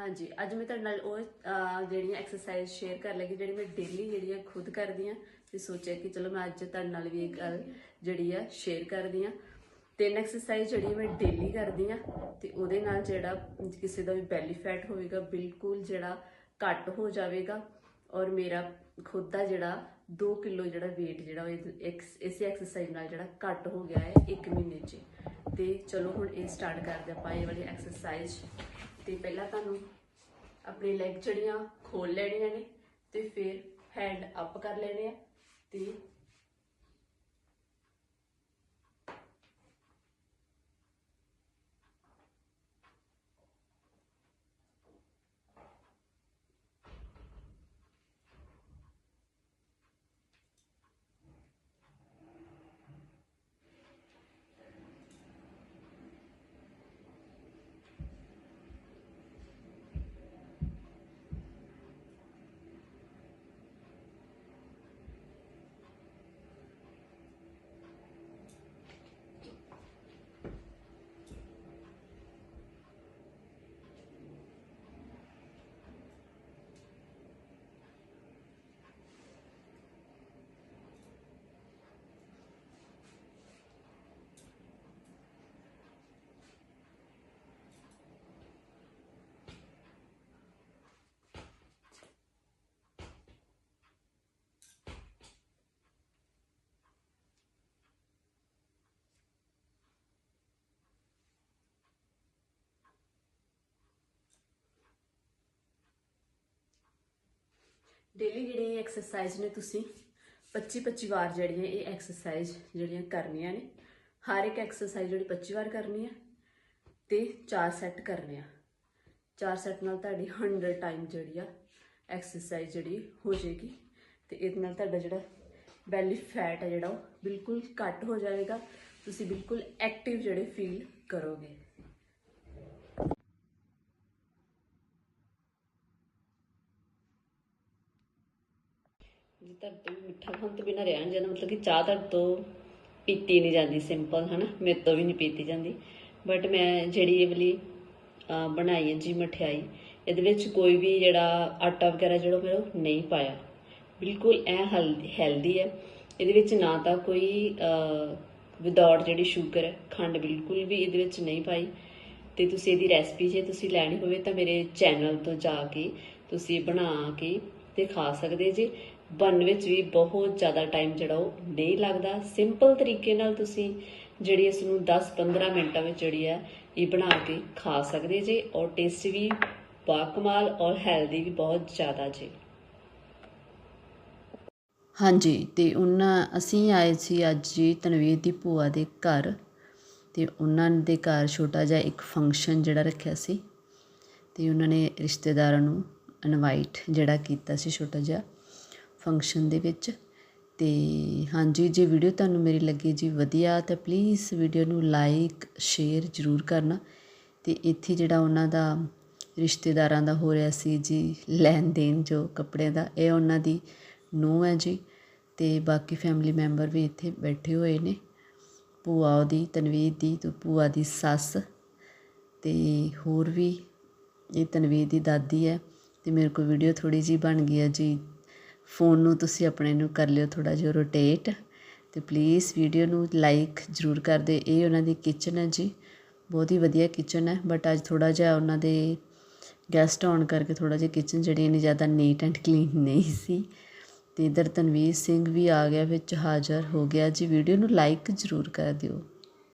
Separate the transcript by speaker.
Speaker 1: ਹਾਂਜੀ, ਅੱਜ ਮੈਂ ਤੁਹਾਡੇ ਨਾਲ ਉਹ ਜਿਹੜੀਆਂ ਐਕਸਰਸਾਈਜ਼ ਸ਼ੇਅਰ ਕਰ ਲੱਗੀ ਜਿਹੜੀ ਮੈਂ ਡੇਲੀ ਜਿਹੜੀ ਆ ਖੁਦ ਕਰਦੀ ਆ ਤੇ ਸੋਚਿਆ ਕਿ ਚਲੋ ਮੈਂ ਅੱਜ ਤੁਹਾਡੇ ਨਾਲ ਵੀ ਇਹ ਗੱਲ ਜਿਹੜੀ ਆ ਸ਼ੇਅਰ ਕਰਦੀ ਆ ਤਿੰਨ ਐਕਸਰਸਾਈਜ਼ ਜਿਹੜੀ ਮੈਂ ਡੇਲੀ ਕਰਦੀ ਆ ਤੇ ਉਹਦੇ ਨਾਲ ਜਿਹੜਾ ਕਿਸੇ ਦਾ ਵੀ ਬੈਲੀ ਫੈਟ ਹੋਵੇਗਾ, ਬਿਲਕੁਲ ਜਿਹੜਾ ਘੱਟ ਹੋ ਜਾਵੇਗਾ, ਔਰ ਮੇਰਾ ਖੁਦ ਦਾ ਜਿਹੜਾ 2 ਕਿਲੋ ਜਿਹੜਾ weight ਜਿਹੜਾ ਉਹ ਇਹ- ਇਸ- ਇਸੇ ਐਕਸਰਸਾਈਜ਼ ਨਾਲ ਜਿਹੜਾ ਘੱਟ ਹੋ ਗਿਆ ਹੈ 1 ਮਹੀਨੇ 'ਚ। ਤੇ ਚਲੋ ਹੁਣ ਇਹ ਸਟਾਰਟ ਕਰਦੇ ਆਪਾਂ, ਇਹ ਵਾਲੀ ਐਕਸਰਸਾਈਜ਼ ਤੇ ਪਹਿਲਾਂ ਤੁਹਾਨੂੰ ਆਪਣੇ ਲੈਗ ਜੜੀਆਂ ਖੋਲ ਲੈਣੀਆਂ ਨੇ ਤੇ ਫਿਰ ਹੈਂਡ ਅਪ ਕਰ ਲੈਣੇ ਆ ਤੇ ਡੇਲੀ ਜਿਹੜੀ ਐਕਸਰਸਾਈਜ਼ ਨੇ ਤੁਸੀਂ 25 25 ਵਾਰ ਜਿਹੜੀਆਂ ਇਹ ਐਕਸਰਸਾਈਜ਼ ਜਿਹੜੀਆਂ ਕਰਨੀਆਂ ਨੇ, ਹਰ ਇੱਕ ਐਕਸਰਸਾਈਜ਼ ਜਿਹੜੀ 25 ਵਾਰ ਕਰਨੀ ਆ ਤੇ 4 ਸੈੱਟ ਕਰਨੇ ਆ। 4 ਸੈੱਟ ਨਾਲ ਤੁਹਾਡੀ 100 ਟਾਈਮ ਜਿਹੜੀ ਆ ਐਕਸਰਸਾਈਜ਼ ਜਿਹੜੀ ਹੋ ਜਾਏਗੀ ਤੇ ਇਹਦੇ ਨਾਲ ਤੁਹਾਡਾ ਜਿਹੜਾ ਬੈਲੀ ਫੈਟ ਹੈ ਜਿਹੜਾ ਉਹ ਬਿਲਕੁਲ ਘੱਟ ਹੋ ਜਾਵੇਗਾ, ਤੁਸੀਂ ਬਿਲਕੁਲ ਐਕਟਿਵ ਜਿਹੜੇ ਫੀਲ ਕਰੋਗੇ। ਜੀ ਤੋਂ ਮਿੱਠਾ ਖਾਣ ਤੋਂ ਬਿਨਾਂ ਰਹਿਣ ਜਾਂਦਾ, ਮਤਲਬ ਕਿ ਚਾਹ ਧਰ ਤੋਂ ਪੀਤੀ ਨਹੀਂ ਜਾਂਦੀ ਸਿੰਪਲ ਹਨਾ? ਮੇਰੇ ਤੋਂ ਵੀ ਨਹੀਂ ਪੀਤੀ ਜਾਂਦੀ। ਬਟ ਮੈਂ ਜਿਹੜੀ ਇਹ ਵਾਲੀ ਬਣਾਈ ਹੈ ਜੀ ਮਠਿਆਈ, ਇਹਦੇ ਵਿੱਚ ਕੋਈ ਵੀ ਜਿਹੜਾ ਆਟਾ ਵਗੈਰਾ ਜਿਹੜਾ ਮੇਰਾ ਉਹ ਨਹੀਂ ਪਾਇਆ। ਬਿਲਕੁਲ ਐ ਹੈਲਦੀ ਹੈ। ਇਹਦੇ ਵਿੱਚ ਨਾ ਤਾਂ ਕੋਈ ਵਿਦਆਊਟ ਜਿਹੜੀ ਸ਼ੂਗਰ ਹੈ, ਖੰਡ ਬਿਲਕੁਲ ਵੀ ਇਹਦੇ ਵਿੱਚ ਨਹੀਂ ਪਾਈ। ਤੇ ਤੁਸੀਂ ਇਹਦੀ ਰੈਸਪੀ ਜੇ ਤੁਸੀਂ ਲੈਣੀ ਹੋਵੇ ਤਾਂ ਮੇਰੇ ਚੈਨਲ ਤੋਂ ਜਾ ਕੇ ਤੁਸੀਂ ਬਣਾ ਕੇ ਤੇ ਖਾ ਸਕਦੇ ਜੀ। ਬਣਨ ਵਿੱਚ ਵੀ ਬਹੁਤ ਜ਼ਿਆਦਾ ਟਾਈਮ ਜਿਹੜਾ ਉਹ ਨਹੀਂ ਲੱਗਦਾ। ਸਿੰਪਲ ਤਰੀਕੇ ਨਾਲ ਤੁਸੀਂ ਜਿਹੜੀ ਇਸ ਨੂੰ 10-15 ਮਿੰਟਾਂ ਵਿੱਚ ਜਿਹੜੀ ਹੈ, ਇਹ ਬਣਾ ਕੇ ਖਾ ਸਕਦੇ ਜੇ ਔਰ ਟੇਸਟ ਵੀ ਬਾਕਮਾਲ ਔਰ ਹੈਲਦੀ ਵੀ ਬਹੁਤ ਜ਼ਿਆਦਾ ਜੀ। ਹਾਂਜੀ, ਤੇ ਉਹਨਾਂ ਅਸੀਂ ਆਏ ਸੀ ਅੱਜ ਜੀ ਤਨਵੀਰ ਦੀ ਭੂਆ ਦੇ ਘਰ ਤੇ ਉਹਨਾਂ ਦੇ ਘਰ ਛੋਟਾ ਜਿਹਾ ਇੱਕ ਫੰਕਸ਼ਨ ਜਿਹੜਾ ਰੱਖਿਆ ਸੀ ਤੇ ਉਹਨਾਂ ਨੇ ਰਿਸ਼ਤੇਦਾਰਾਂ ਨੂੰ ਇਨਵਾਈਟ ਜਿਹੜਾ ਕੀਤਾ ਸੀ ਛੋਟਾ ਜਿਹਾ। ਫੰਕਸ਼ਨ ਦੇ ਵਿੱਚ। ਤੇ ਹਾਂਜੀ, ਜੇ ਵੀਡੀਓ ਤੁਹਾਨੂੰ ਮੇਰੀ ਲੱਗੀ ਜੀ ਵਧੀਆ, ਤਾਂ ਪਲੀਜ਼ ਵੀਡੀਓ ਨੂੰ ਲਾਈਕ ਸ਼ੇਅਰ ਜ਼ਰੂਰ ਕਰਨਾ। ਤੇ ਇੱਥੇ ਜਿਹੜਾ ਉਹਨਾਂ ਦਾ ਰਿਸ਼ਤੇਦਾਰਾਂ ਦਾ ਹੋ ਰਿਹਾ ਸੀ ਜੀ ਲੈਣ ਦੇਣ ਜੋ ਕੱਪੜਿਆਂ ਦਾ, ਇਹ ਉਹਨਾਂ ਦੀ ਨੂੰਹ ਹੈ ਜੀ। ਤੇ ਬਾਕੀ ਫੈਮਿਲੀ ਮੈਂਬਰ ਵੀ ਇੱਥੇ ਬੈਠੇ ਹੋਏ ਨੇ। ਭੂਆ ਉਹਦੀ, ਤਨਵੀਰ ਦੀ, ਤੇ ਭੂਆ ਦੀ ਸੱਸ। ਤੇ ਹੋਰ ਵੀ, ਇਹ ਤਨਵੀਰ ਦੀ ਦਾਦੀ ਹੈ। ਤੇ ਮੇਰੇ ਕੋਲ ਵੀਡੀਓ ਥੋੜੀ ਜੀ ਬਣ ਗਈ ਹੈ ਜੀ। ਫੋਨ ਨੂੰ ਤੁਸੀਂ ਆਪਣੇ ਨੂੰ ਕਰ ਲਿਓ ਥੋੜਾ ਜਿਹਾ ਰੋਟੇਟ ਤੇ ਪਲੀਜ਼ ਵੀਡੀਓ ਨੂੰ ਲਾਈਕ ਜ਼ਰੂਰ ਕਰ ਦਿਓ। ਇਹ ਉਹਨਾਂ ਦੀ ਕਿਚਨ ਹੈ ਜੀ, ਬਹੁਤ ਹੀ ਵਧੀਆ ਕਿਚਨ ਹੈ ਬਟ ਅੱਜ ਥੋੜਾ ਜਿਹਾ ਉਹਨਾਂ ਦੇ ਗੈਸਟ ਆਉਣ ਕਰਕੇ ਥੋੜਾ ਜਿਹਾ ਕਿਚਨ ਜਿਹੜੀ ਇੰਨੀ ਜ਼ਿਆਦਾ ਨੀਟ ਐਂਡ ਕਲੀਨ ਨਹੀਂ ਸੀ। ਤੇ ਇਧਰ ਤਨਵੀਰ ਸਿੰਘ ਵੀ ਆ ਗਿਆ, ਵਿੱਚ ਹਾਜ਼ਰ ਹੋ ਗਿਆ ਜੀ। ਵੀਡੀਓ ਨੂੰ ਲਾਈਕ ਜ਼ਰੂਰ ਕਰ ਦਿਓ।